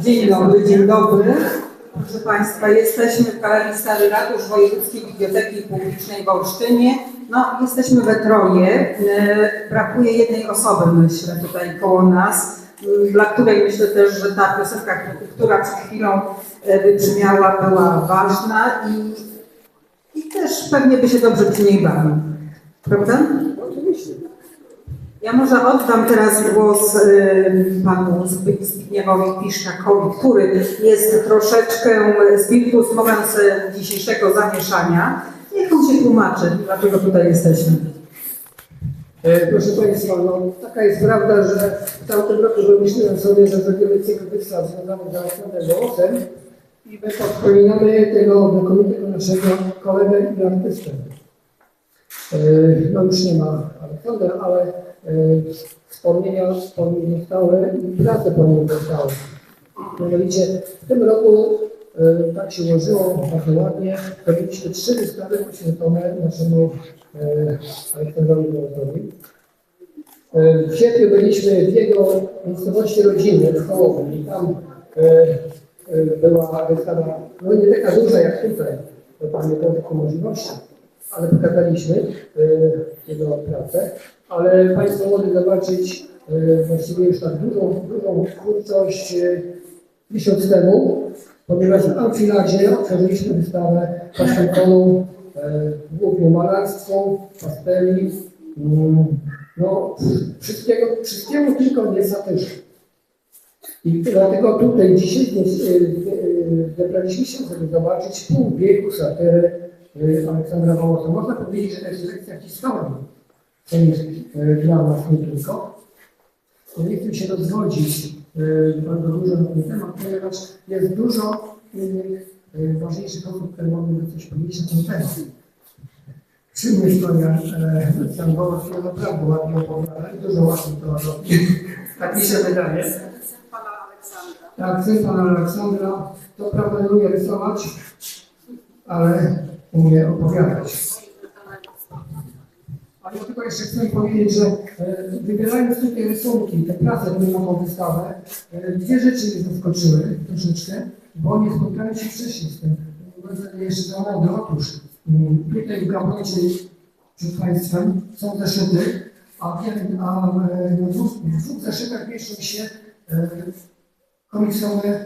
Dzień dobry, dzień dobry. Proszę Państwa, jesteśmy w Galerii Stary Ratusz Wojewódzkiej Biblioteki Publicznej w Olsztynie. No, jesteśmy we troje. E, Brakuje jednej osoby, myślę, tutaj koło nas, dla której myślę też, że ta piosenka, która przed chwilą e, wybrzmiała, była ważna i, i też pewnie by się dobrze przy niej bawił. Prawda? Oczywiście. Ja może oddam teraz głos y, panu Zbigniewowi Piszczakowi, który jest troszeczkę spiritus mówiąc y, dzisiejszego zamieszania. Niech on się tłumaczy, dlaczego tutaj jesteśmy. E, Proszę Państwa, no, taka jest prawda, że w tamtym roku wymyśliłem sobie, że zrobimy cykl wystaw związanych z Aleksandrem Wołosem i my wspominamy tego znakomitego naszego kolegę i artystę. E, No już nie ma Aleksandra, ale e, wspomnienia po nim zostały i prace po nim zostały. Mianowicie w tym roku tak się ułożyło bardzo ładnie, robiliśmy trzy wystawy poświęcone naszemu e, Aleksandrowi Wołosowi. E, W sierpniu byliśmy w jego miejscowości rodzinnej, w Hołowni. Tam e, e, była wystawa, no nie taka duża jak tutaj, bo tam nie było taką możliwości, ale pokazaliśmy e, jego pracę. Ale Państwo mogli zobaczyć e, właściwie już tak dużą, dużą twórczość e, miesiąc temu, ponieważ w Amfiladzie otworzyliśmy wystawę poświęconą e, głównie malarstwu, pasteli, mm, no wszystkiego, wszystkiego tylko nie satyrzy. I dlatego tutaj dzisiaj e, e, zebraliśmy się, żeby zobaczyć pół wieku satyry e, Aleksandra Wołosa. Można powiedzieć, że to jest lekcja historii. To jest dla nas nie tylko. Nie chcę się rozwodzić bardzo dużo na ten temat, ponieważ jest dużo innych e, ważniejszych osób, które mogłyby coś powiedzieć na ten temat. Czym jest to ja, e, sam Wołos ja naprawdę ładnie opowiada i dużo ładnie to robi. Tak mi się wydaje. Tak, syn pana Aleksandra, to prawda nie umie rysować, ale umie opowiadać. Ale ja tylko jeszcze chcę powiedzieć, że e, wybierając tutaj rysunki, te prace, które mam tą wystawę, e, dwie rzeczy mnie zaskoczyły troszeczkę, bo nie spotkałem się wcześniej z tym. Jeszcze za młody. Otóż mm, tutaj w gabinecie przed Państwem są zeszyty, a, w a na dwóch, w dwóch zeszytach mieszczą się e, komiksowe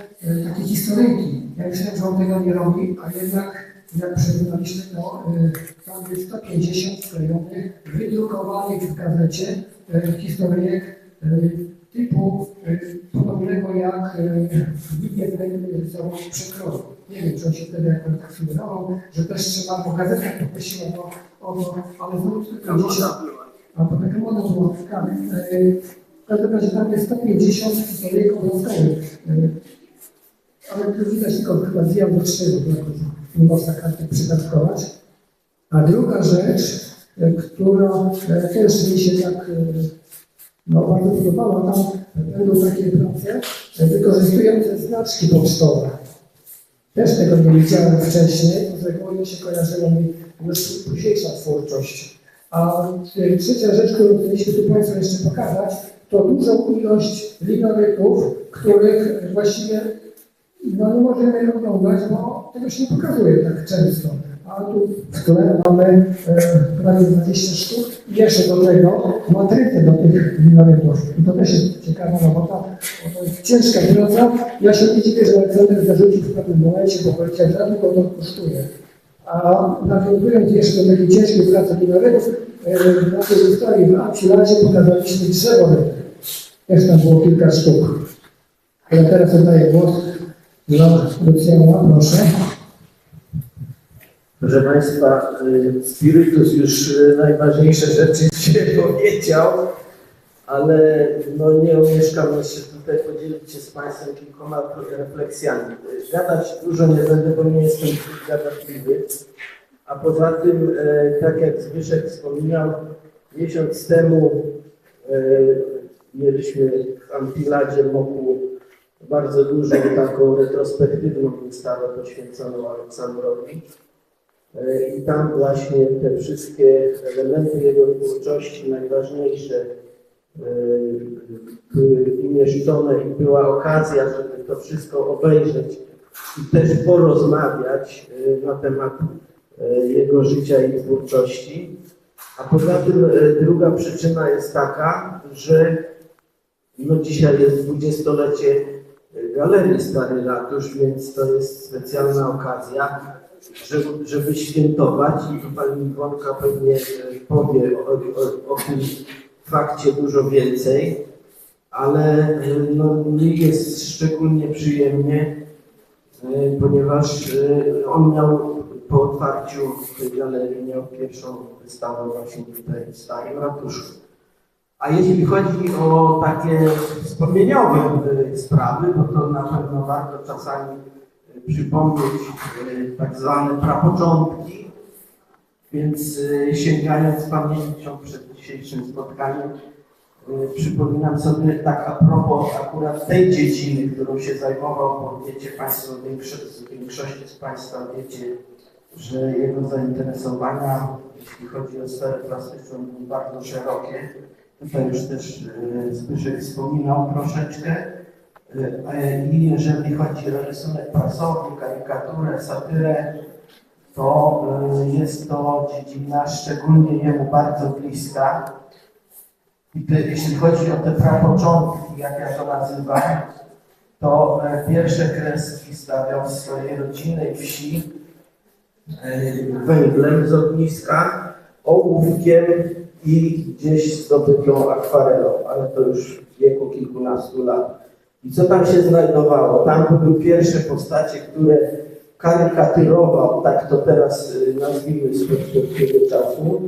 takie historyjki. Ja myślałem, że on tego nie robi, a jednak jak przeglądaliśmy, to e, tam jest 150 sklejonych, wydrukowanych w gazecie e, historyjek typu e, podobnego jak e, Wittek rysował przekroju. Nie wiem, czy on się wtedy jakoś tak sugerował, że też trzeba po gazetach poprosiła o, o to, ale znowu 150, a to taka moda była tak. e, W każdym razie tam jest 150 historyjek obowiązkowych. Ale tu widać tylko chyba albo trzy, bo nie można karty przydatkować. A druga rzecz, e, która e, też mi się tak e, no, bardzo podobała, tam będą takie prace wykorzystujące znaczki pocztowe. Też tego nie widziałem wcześniej, to z reguły się kojarzyła mi już późniejsza twórczość. A trzecia rzecz, którą chcieliśmy tu Państwu jeszcze pokazać, to dużą ilość linorytów, których właściwie no nie możemy oglądać, bo tego się nie pokazuje tak często. A tu w tle mamy e, prawie 20 sztuk i jeszcze do tego matrycę do tych linorytów. I to też jest ciekawa robota, bo to jest ciężka praca. Ja się nie dziwię, że Aleksander zarzucił w pewnym momencie, bo powiedział, że tylko to kosztuje. A nawiązując jeszcze do takiej ciężkiej pracy linorytów, e, na tej historii w Amfiladzie pokazaliśmy drzewo ryby. Też tam było kilka sztuk. Ale teraz oddaję głos dla Lucjana, proszę. Proszę Państwa, y, Spirytus już y, najważniejsze rzeczy się powiedział, ale no nie omieszkam jeszcze tutaj podzielić się z Państwem kilkoma refleksjami. Gadać dużo nie będę, bo nie jestem gadatliwy. A poza tym, y, tak jak Zbyszek wspominał, miesiąc temu mieliśmy w Amfiladzie wokół bardzo dużą taką retrospektywną wystawę poświęconą Aleksandrowi. E, I tam właśnie te wszystkie elementy jego twórczości najważniejsze e, były umieszczone i była okazja, żeby to wszystko obejrzeć i też porozmawiać e, na temat jego życia i twórczości. A poza tym druga przyczyna jest taka, że no dzisiaj jest dwudziestolecie Galerii Stary Ratusz, więc to jest specjalna okazja, żeby, żeby świętować i tu pani Iwonka pewnie e, powie o, o, o tym fakcie dużo więcej, ale e, no, mi jest szczególnie przyjemnie, e, ponieważ on miał po otwarciu tej galerii miał pierwszą wystawę właśnie tutaj w Starym Ratuszu. A jeśli chodzi o takie wspomnieniowe y, sprawy, no to na pewno warto czasami y, przypomnieć y, tak zwane prapoczątki. Więc sięgając pamięcią przed dzisiejszym spotkaniem, przypominam sobie tak a propos akurat tej dziedziny, którą się zajmował, bo wiecie Państwo, większości z Państwa wiecie, że jego zainteresowania, jeśli chodzi o sferę plastyczną, były bardzo szerokie. Tutaj już też e, Zbyszek wspominał troszeczkę. E, e, I jeżeli chodzi o rysunek prasowy, karykaturę, satyrę, to jest to dziedzina szczególnie jemu bardzo bliska. I jeśli chodzi o te prapoczątki, jak ja to nazywam, to pierwsze kreski stawiał w swojej rodzinnej wsi węglem z ogniska, ołówkiem i gdzieś zdobytą akwarelą, ale to już w wieku kilkunastu lat. I co tam się znajdowało? Tam były pierwsze postacie, które karykatyrował, tak to teraz y, nazwijmy z perspektywy czasu,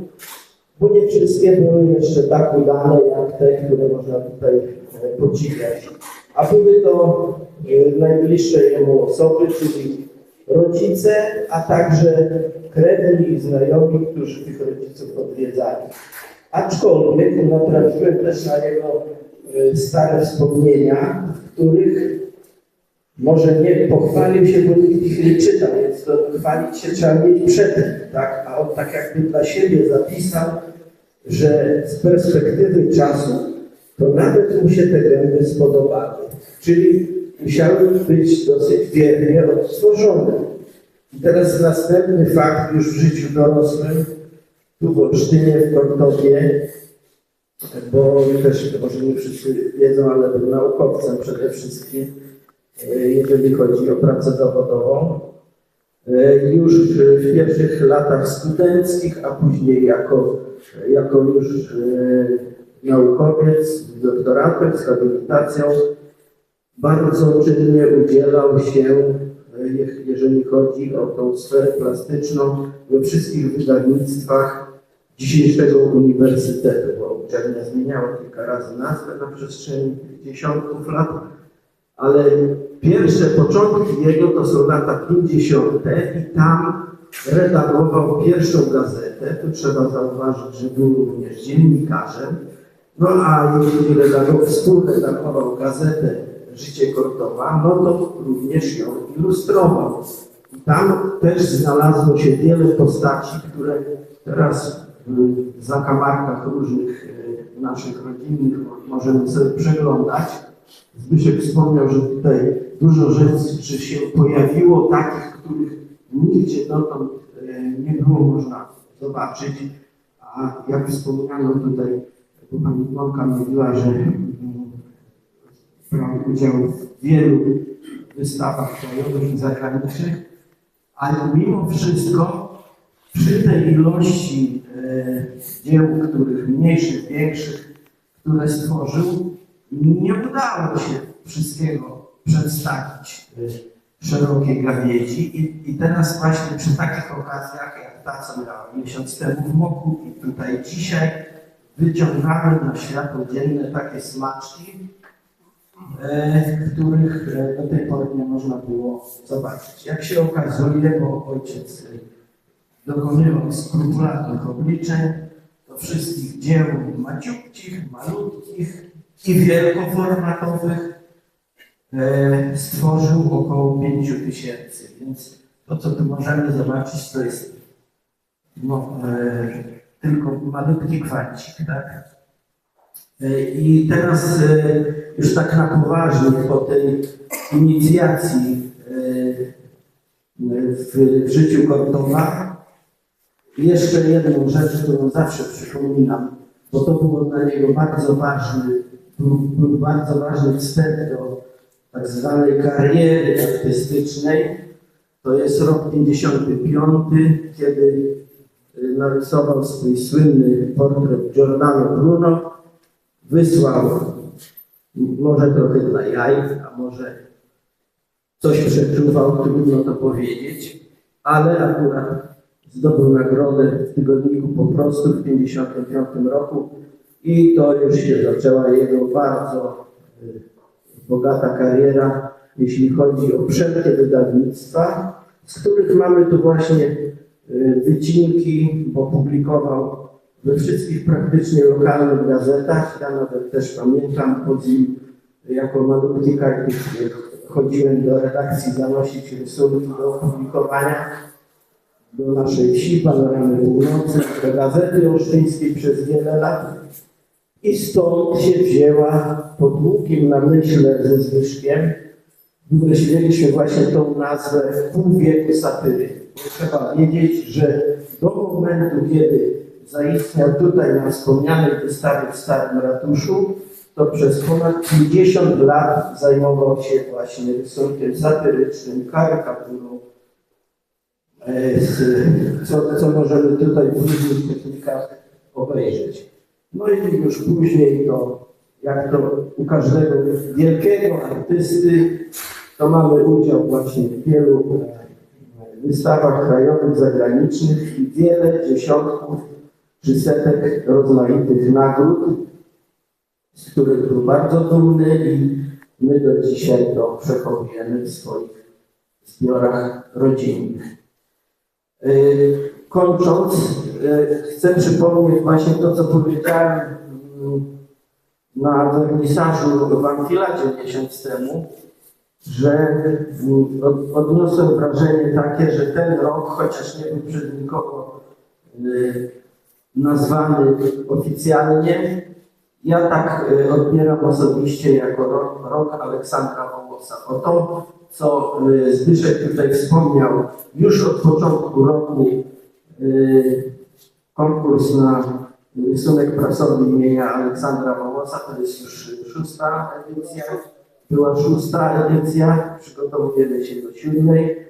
bo nie wszystkie były jeszcze tak udane jak te, które można tutaj e, podziwiać. A były to e, najbliższe jemu osoby, czyli rodzice, a także krewni i znajomi, którzy tych rodziców odwiedzali. Aczkolwiek natrafiłem też na jego e, stare wspomnienia, w których może nie pochwalił się, bo nikt ich nie czytał, więc to chwalić się trzeba mieć przedtem, tak? A on tak jakby dla siebie zapisał, że z perspektywy czasu to nawet mu się te gęby spodobały. Czyli musiały być dosyć wiernie odtworzone. I teraz następny fakt już w życiu dorosłym, tu w Olsztynie, w Kortowie, bo też może nie wszyscy wiedzą, ale był naukowcem przede wszystkim, e, jeżeli chodzi o pracę zawodową. E, Już w pierwszych latach studenckich, a później jako, jako już e, naukowiec, doktoratem, z habilitacją, bardzo czynnie udzielał się, e, je- jeżeli chodzi o tą sferę plastyczną, we wszystkich wydawnictwach dzisiejszego uniwersytetu, bo uczelnia zmieniała kilka razy nazwę na przestrzeni dziesiątków lat, ale pierwsze początki jego to są lata 50. i tam redagował pierwszą gazetę. Tu trzeba zauważyć, że był również dziennikarzem. No a jeśli redagował, współredagował gazetę Życie Kortowa, no to również ją ilustrował. I tam też znalazło się wiele postaci, które teraz w zakamarkach różnych e, naszych rodzinnych możemy sobie przeglądać. Zbyszek wspomniał, że tutaj dużo rzeczy się pojawiło, takich, których nigdzie dotąd e, nie było można zobaczyć. A jak wspomniano tutaj, bo pani Iwonka mówiła, że brał udział w wielu wystawach krajowych i zagranicznych, ale mimo wszystko przy tej ilości e, dzieł, których mniejszych, większych, które stworzył, nie udało się wszystkiego przedstawić e, szerokiej gawiedzi. I, i teraz właśnie przy takich okazjach, jak ta, co miała miesiąc temu w Moku i tutaj dzisiaj, wyciągamy na światło dzienne takie smaczki, których e, do tej pory nie można było zobaczyć. Jak się okazuje, bo ojciec e, dokonywał skrupulatnych obliczeń, to wszystkich dzieł maciupcich, malutkich i wielkoformatowych e, stworzył około 5 tysięcy, więc to, co tu możemy zobaczyć, to jest no, e, tylko malutki kwancik, tak? E, I teraz e, już tak na poważnie po tej inicjacji e, w, w życiu Gortowa jeszcze jedną rzecz, którą zawsze przypominam, bo to było dla niego bardzo ważny, był, był bardzo ważny wstęp do tak zwanej kariery artystycznej. To jest rok 55, kiedy y, narysował swój słynny portret Giordano Bruno. Wysłał może trochę dla jaj, a może coś przeczuwał, trudno to powiedzieć, ale akurat zdobył nagrodę w tygodniku po prostu w 1955 roku i to już się zaczęła jego bardzo y, bogata kariera, jeśli chodzi o wszelkie wydawnictwa, z których mamy tu właśnie y, wycinki, bo publikował we wszystkich praktycznie lokalnych gazetach. Ja nawet też pamiętam nim jako malutki chodziłem do redakcji zanosić rysunki do opublikowania do naszej wsi, panoramy północy, do gazety olsztyńskiej przez wiele lat. I stąd się wzięła po długim namyśle ze Zbyszkiem, wymyśliliśmy właśnie tą nazwę pół wieku satyry. Trzeba wiedzieć, że do momentu, kiedy zaistniał tutaj na wspomnianej wystawie w Starym Ratuszu, to przez ponad 50 lat zajmował się właśnie rysunkiem satyrycznym, karykaturą, e, co, co możemy tutaj w różnych technikach obejrzeć. No i już później to, jak to u każdego wielkiego artysty, to mamy udział właśnie w wielu e, wystawach krajowych, zagranicznych i wiele dziesiątków czy setek rozmaitych nagród, z których był bardzo dumny i my do dzisiaj to przechowujemy w swoich zbiorach rodzinnych. Yy, Kończąc, yy, chcę przypomnieć właśnie to, co powiedziałem mm, na wernisażu w Amfiladzie miesiąc temu, że mm, od- odniosłem wrażenie takie, że ten rok, chociaż nie był przez nikogo yy, nazwany oficjalnie, ja tak y, odbieram osobiście jako rok, rok Aleksandra Wołosa. O to, co y, Zbyszek tutaj wspomniał, już od początku roku y, konkurs na rysunek prasowy imienia Aleksandra Wołosa, to jest już szósta edycja, była szósta edycja, przygotowujemy się do siódmej.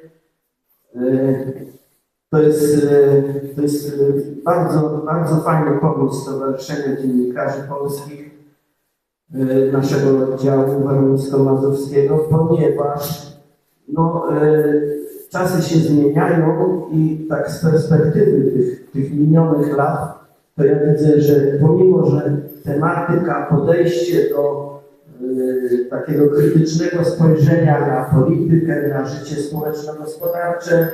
To jest, e, to jest e, bardzo, bardzo fajny pomysł Stowarzyszenia Dziennikarzy Polskich, e, naszego oddziału warmińsko-mazurskiego, ponieważ no, czasy się zmieniają i tak z perspektywy tych, tych minionych lat, to ja widzę, że pomimo, że tematyka, podejście do takiego krytycznego spojrzenia na politykę, na życie społeczno-gospodarcze,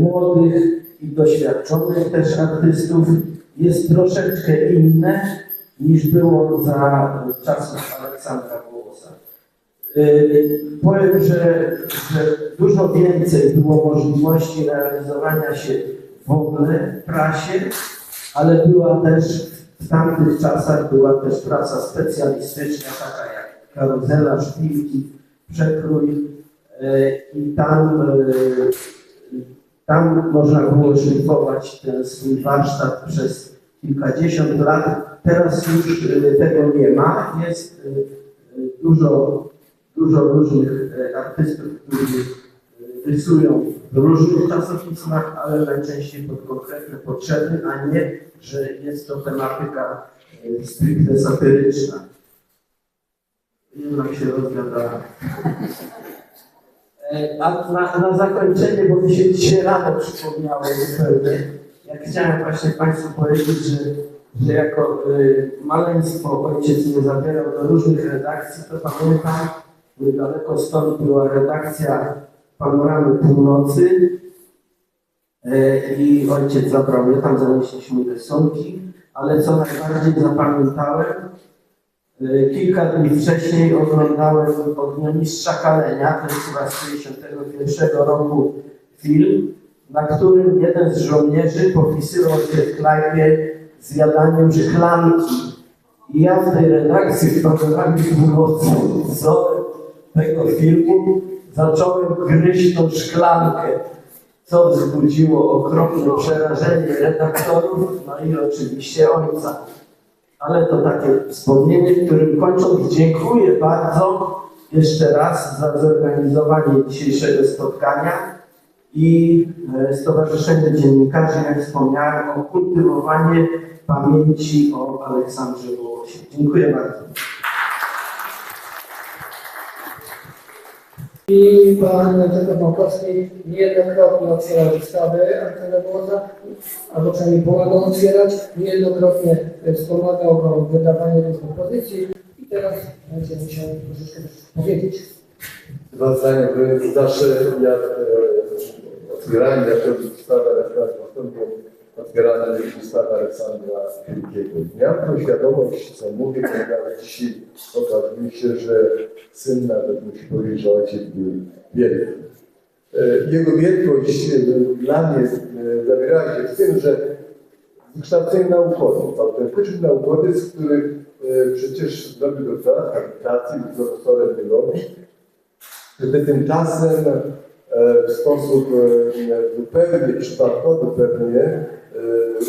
młodych i doświadczonych też artystów jest troszeczkę inne niż było za czasów Aleksandra Wołosa. Y, Powiem, że, że dużo więcej było możliwości realizowania się w ogóle w prasie, ale była też w tamtych czasach była też praca specjalistyczna, taka jak karuzela, szpilki, przekrój y, i tam y, tam można było szlifować ten swój warsztat przez kilkadziesiąt lat. Teraz już y, tego nie ma. Jest y, y, dużo, dużo różnych artystów, którzy rysują w różnych czasopismach, ale najczęściej pod konkretne potrzeby, a nie, że jest to tematyka stricte satyryczna. I nam się rozgadała. E, A na, na zakończenie, bo mi się dzisiaj rano przypomniało zupełnie, jak chciałem właśnie Państwu powiedzieć, że, że jako y, maleństwo ojciec mnie zabierał do różnych redakcji, to pamiętam, niedaleko stąd była redakcja Panoramy Północy e, i ojciec zabrał mnie, tam zanieśliśmy rysunki, ale co najbardziej zapamiętałem, Y, Kilka dni wcześniej oglądałem Ogniomistrza Kalenia, to jest chyba z 1961 roku film, na którym jeden z żołnierzy popisywał się w knajpie z jadaniem szklanki. I ja w tej redakcji w programie północy wzorem tego filmu zacząłem gryźć tą szklankę, co wzbudziło okropne przerażenie redaktorów, no i oczywiście ojca. Ale to takie wspomnienie, którym kończąc dziękuję bardzo jeszcze raz za zorganizowanie dzisiejszego spotkania i e, Stowarzyszenie Dziennikarzy, jak wspomniałem, o kultywowanie pamięci o Aleksandrze Wołosie. Dziękuję bardzo. I pan Jacek Małkowski niejednokrotnie otwierał wystawy Antena Młoda, albo przynajmniej pomagał otwierać, niejednokrotnie wspomagał go w wydawaniu różnych i teraz będzie musiał troszeczkę powiedzieć. Dwa zdania, zawsze jak e, otwierali, jak robił wystawę Aleksandra, otwierana jest wystawa Aleksandra Wielkiego. Miałem tą świadomość, co mówię, ponieważ dzisiaj okazuje się, że syn nawet musi powiedzieć, że ojciec był wielki. E, Jego wielkość e, dla mnie e, zawierała się w tym, że wykształcenie naukowe, autentyczny naukowiec, który przecież zrobił doktorat habilitacji, był profesorem biologii, gdy tymczasem w sposób zupełnie przypadkowy pewnie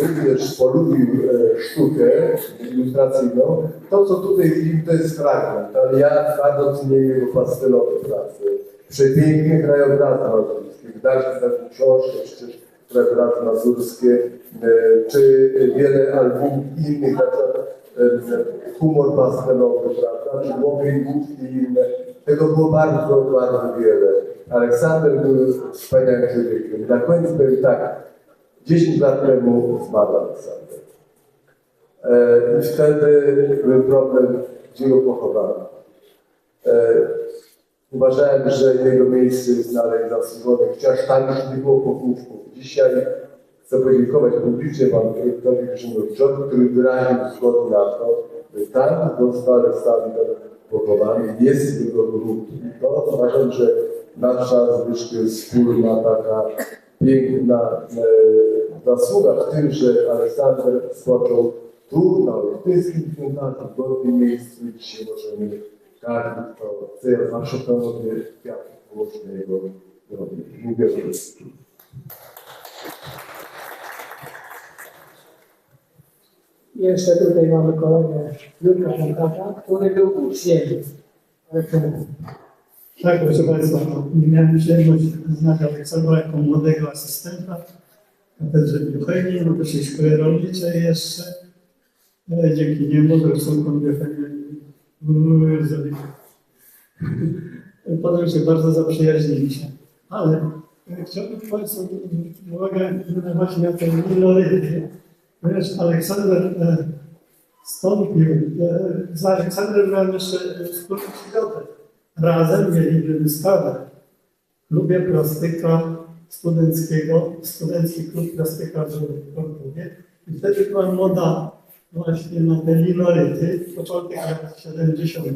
również polubił e, sztukę ilustracyjną. To, co tutaj widzimy, to jest fragment, ja bardzo cenię jego pastelowe prace. Przepiękne krajobrazy mazurskie. Gdańsk na książkę, przecież krajobrazy mazurskie, e, czy wiele albumów innych, na przykład e, humor pastelowy, prawda, czy Główki i inne. Tego było bardzo, bardzo wiele. Aleksander był wspaniałym człowiekiem. Na końcu powiem tak, 10 lat temu zmarł Aleksander. I wtedy był problem, gdzie go pochowano. E, uważałem, że jego miejsce jest dalej zasłużone, chociaż tam już nie było pochówków. Dzisiaj chcę podziękować publicznie panu projektowi Grzymowiczowi, który wyraził zgodę na to, by tam został Aleksander pochowany, jest jego grób. I to uważam, że nasza Zbyszko wspólna taka piękna e, zasługa w tym, że Aleksander spoczął tu, na Olympiańskim Cmentarzu, w godnym miejscu i dzisiaj możemy każdy, kto chce, zawsze to robię, kwiatów na jego grobie. Dziękuję bardzo. I jeszcze tutaj mamy kolegę Jurka Szantaka, który był uczniem. Tak, proszę Państwa, miałem przyjemność znać Aleksandra jako młodego asystenta katedrze biochemii, no się szkoły rolniczej jeszcze. E, Dzięki niemu były zrobione. Potem się bardzo zaprzyjaźniliśmy. Ale e, chciałbym Państwu uwagę właśnie na te minoryty. Ponieważ Aleksander e, stąpił, e, z Aleksandrem miałem jeszcze wspólną przygodę. Razem mieliśmy wystawę w klubie plastyka studenckiego, studencki klub plastyka w Krakowie. I wtedy była moda właśnie na te linoryty, początek lat 70.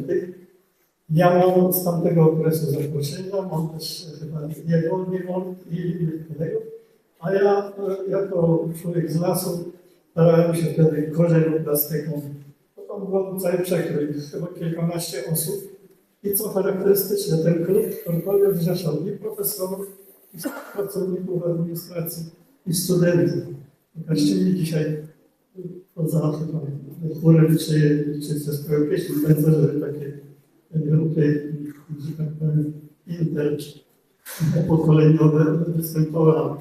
Ja mam z tamtego okresu zaproszenia, mam też chyba jego niewolnik i innych kolegów, a ja jako człowiek z lasu starałem się wtedy korzenią plastyką. To tam był cały przekrój, chyba kilkanaście osób. I co charakterystyczne, ten klub kontrolny zrzeszał i profesorów, i pracowników administracji, i studentów. Kościelni dzisiaj poza chyba chórem czy, czy zespołem pieśni tancerze takie grupy, że tak powiem, inter, pokoleniowe występowały.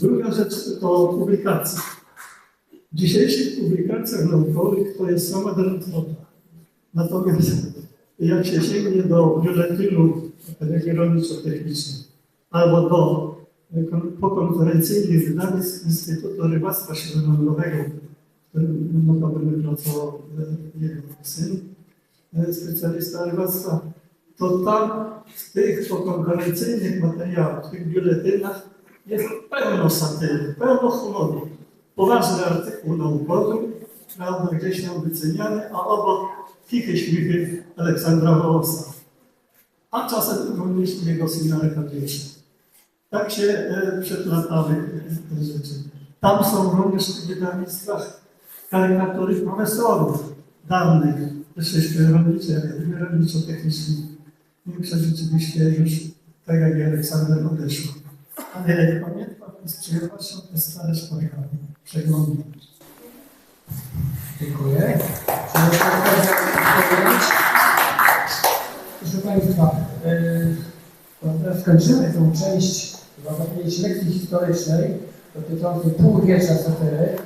Druga rzecz to publikacje. W dzisiejszych publikacjach naukowych to jest sama drętwota. Natomiast jak się sięgnie do biuletynu Akademii Rolniczo-Technicznej albo do e, kon- pokonferencyjnych wydań z Instytutu Rybactwa Śródlądowego, w którym notabene pracował e, jego syn, e, specjalista rybactwa, to tam w tych pokonferencyjnych materiałach, w tych biuletynach jest pełno satyry, pełno humoru. Poważny artykuł naukowy gdzieś tam wyceniany, a obok chichy śmichy Aleksandra Wołosa. A czasem również jego syna Arkadiusza. Tak się e, przeplatamy e, te rzeczy. Tam są również w wydawnictwach karykatury profesorów dawnych, też jeszcze rolniczo-technicznych. Większość rzeczywiście już, tak jak i Aleksander, odeszła. Ale pamiętam, z przyjemnością te stare szkoły przeglądam. Dziękuję. Proszę Państwa, teraz skończymy tą część, można powiedzieć, lekcji historycznej dotyczącej półwiecza satyry.